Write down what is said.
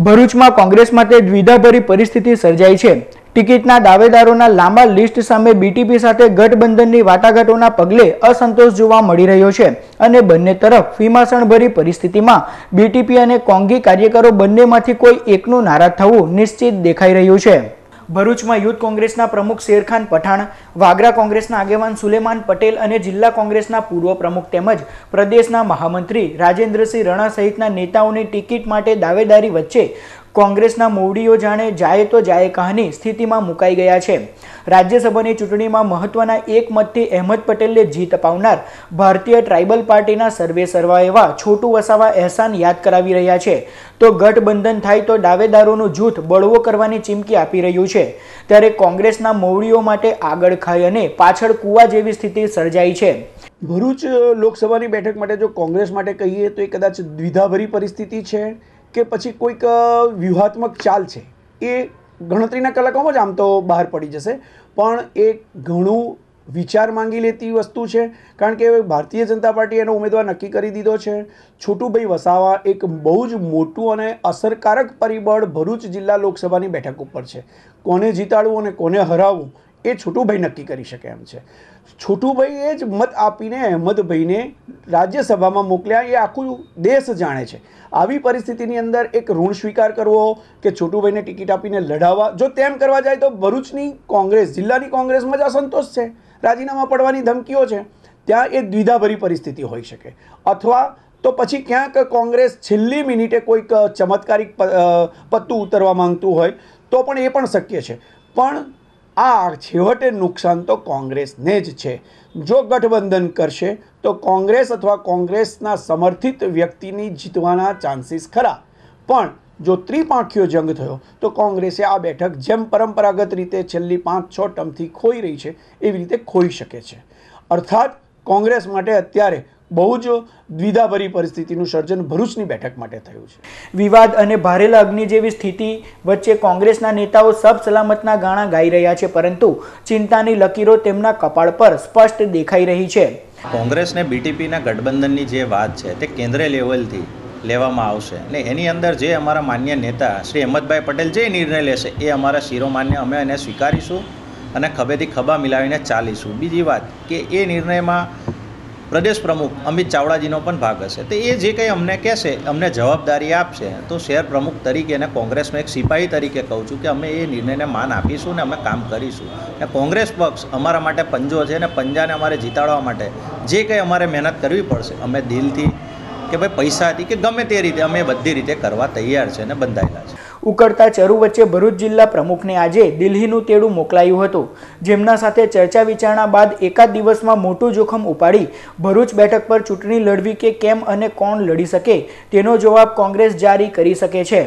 ભરૂચમાં કોંગ્રેસ માટે દ્વિધાભરી પરિસ્થિતિ સર્જાઈ છે. ટિકિટના દાવેદારોના લાંબા લિસ્ટ સામે બીટીપી સાથે ગઠબંધનની વાટાઘાટોના પગલે અસંતોષ જોવા મળી રહ્યો છે અને બંને તરફ ફીમાસણભરી પરિસ્થિતિમાં બીટીપી અને કોંગી કાર્યકરો બંનેમાંથી કોઈ એકનું નારાજ થવું નિશ્ચિત દેખાઈ રહ્યું છે. ભરૂચમાં યુથ કોંગ્રેસના પ્રમુખ શેરખાન પઠાણ, વાગરા કોંગ્રેસના આગેવાન સુલેમાન પટેલ અને જિલ્લા કોંગ્રેસના પૂર્વ પ્રમુખ તેમજ પ્રદેશના મહામંત્રી રાજેન્દ્રસિંહ રણા સહિતના નેતાઓની ટિકિટ માટે દાવેદારી વચ્ચે કોંગ્રેસના મોવડીઓ જાણે જાય તો જાય કહાની સ્થિતિમાં મુકાઈ ગયા છે. રાજ્યસભાની ચૂંટણીમાં મહત્વના એક મતથી અહેમદ પટેલને જીત અપાવનાર ભારતીય ટ્રાઇબલ પાર્ટીના સર્વે સર્વા એવા છોટું વસાવા અહેસાન યાદ કરાવી રહ્યા છે. તો ગઠબંધન થાય તો દાવેદારોનું જૂથ બળવો કરવાની ચીમકી આપી રહ્યું છે. ત્યારે કોંગ્રેસના મોવડીઓ માટે આગળ ખાઈ અને પાછળ કૂવા જેવી સ્થિતિ સર્જાઈ છે. ભરૂચ લોકસભાની બેઠક માટે જો કોંગ્રેસ માટે કહીએ તો એ કદાચ દ્વિધાભરી પરિસ્થિતિ છે. કે પછી કોઈક વ્યૂહાત્મક ચાલ છે, એ ગણતરીના કલાકોમાં જ આમ તો બહાર પડી જશે. પણ એ ઘણું વિચાર માંગી લેતી વસ્તુ છે, કારણ કે ભારતીય જનતા પાર્ટી એનો ઉમેદવાર નક્કી કરી દીધો છે. છોટુભાઈ વસાવા એક બહુ જ મોટું અને અસરકારક પરિબળ ભરૂચ જિલ્લા લોકસભાની બેઠક ઉપર છે. કોને જીતાડવું અને કોને હરાવવું એ છોટુભાઈ નક્કી કરી શકે એમ છે. છોટુભાઈએ જ મત આપીને અહેમદભાઈને રાજ્યસભામાં મોકલ્યા, એ આખું દેશ જાણે છે. આવી પરિસ્થિતિની અંદર એક ઋણ સ્વીકાર કરવો કે છોટુભાઈને ટિકિટ આપીને લડાવવા, જો તેમ કરવા જાય તો ભરૂચની કોંગ્રેસ, જિલ્લાની કોંગ્રેસમાં જ અસંતોષ છે. રાજીનામા પડવાની ધમકીઓ છે. ત્યાં એ દ્વિધાભરી પરિસ્થિતિ હોઈ શકે. અથવા તો પછી ક્યાંક કોંગ્રેસ છેલ્લી મિનિટે કોઈક ચમત્કારિક પત્તું ઉતરવા માંગતું હોય, તો પણ એ પણ શક્ય છે. પણ આ છેવટે નુકસાન તો કોંગ્રેસને જ છે. જો ગઠબંધન કરશે, તો કોંગ્રેસ અથવા કોંગ્રેસના સમર્થિત વ્યક્તિની જીતવાના ચાન્સીસ ખરા. પણ જો ત્રિપાંખીયો જંગ થયો, તો કોંગ્રેસે આ બેઠક જેમ પરંપરાગત રીતે છેલ્લી પાંચ છ ટર્મથી ખોઈ રહી છે, એવી રીતે ખોઈ શકે છે. અર્થાત કોંગ્રેસ માટે અત્યારે બહુ જ દ્વિધાભરી પરિસ્થિતિનું સર્જન ભરૂચની બેઠક માટે થયું છે. વિવાદ અને ભારેલા અગ્નિ જેવી સ્થિતિ વચ્ચે કોંગ્રેસના નેતાઓ સબ સલામતના ગાણા ગાઈ રહ્યા છે પરંતુ ચિંતાની લકીરો તેમના કપાળ પર સ્પષ્ટ દેખાઈ રહી છે. કોંગ્રેસ ને બીટીપીના ગઠબંધનની જે વાત છે તે કેન્દ્રીય લેવલથી લેવામાં આવશે અને એની અંદર જે અમારા માન્ય નેતા શ્રી અહેમદભાઈ પટેલ જે નિર્ણય લેશે એ અમારા શિરોમાન્ય અમે એને સ્વીકારીશું અને ખભેથી ખભા મિલાવીને ચાલીશું. બીજી વાત કે એ નિર્ણયમાં પ્રદેશ પ્રમુખ અમિત ચાવડાજીનો પણ ભાગ હશે. તો એ જે કંઈ અમને કહેશે, અમને જવાબદારી આપશે, તો શહેર પ્રમુખ તરીકે અને કોંગ્રેસનો એક સિપાહી તરીકે કહું છું કે અમે એ નિર્ણયને માન આપીશું ને અમે કામ કરીશું. ને કોંગ્રેસ પક્ષ અમારા માટે પંજો છે અને પંજાને અમારે જીતાડવા માટે જે કંઈ અમારે મહેનત કરવી પડશે, અમે દિલથી કે ભાઈ પૈસાથી કે ગમે તે રીતે, અમે બધી રીતે કરવા તૈયાર છે અને બંધાયેલા છે. ઉકળતા ચરુ વચ્ચે ભરૂચ જિલ્લા પ્રમુખને આજે દિલ્હીનું તેડું મોકલાયું હતું. જેમના સાથે ચર્ચા વિચારણા બાદ એકાદ દિવસમાં મોટું જોખમ ઉપાડી ભરૂચ બેઠક પર ચૂંટણી લડવી કે કેમ અને કોણ લડી શકે તેનો જવાબ કોંગ્રેસ જારી કરી શકે છે.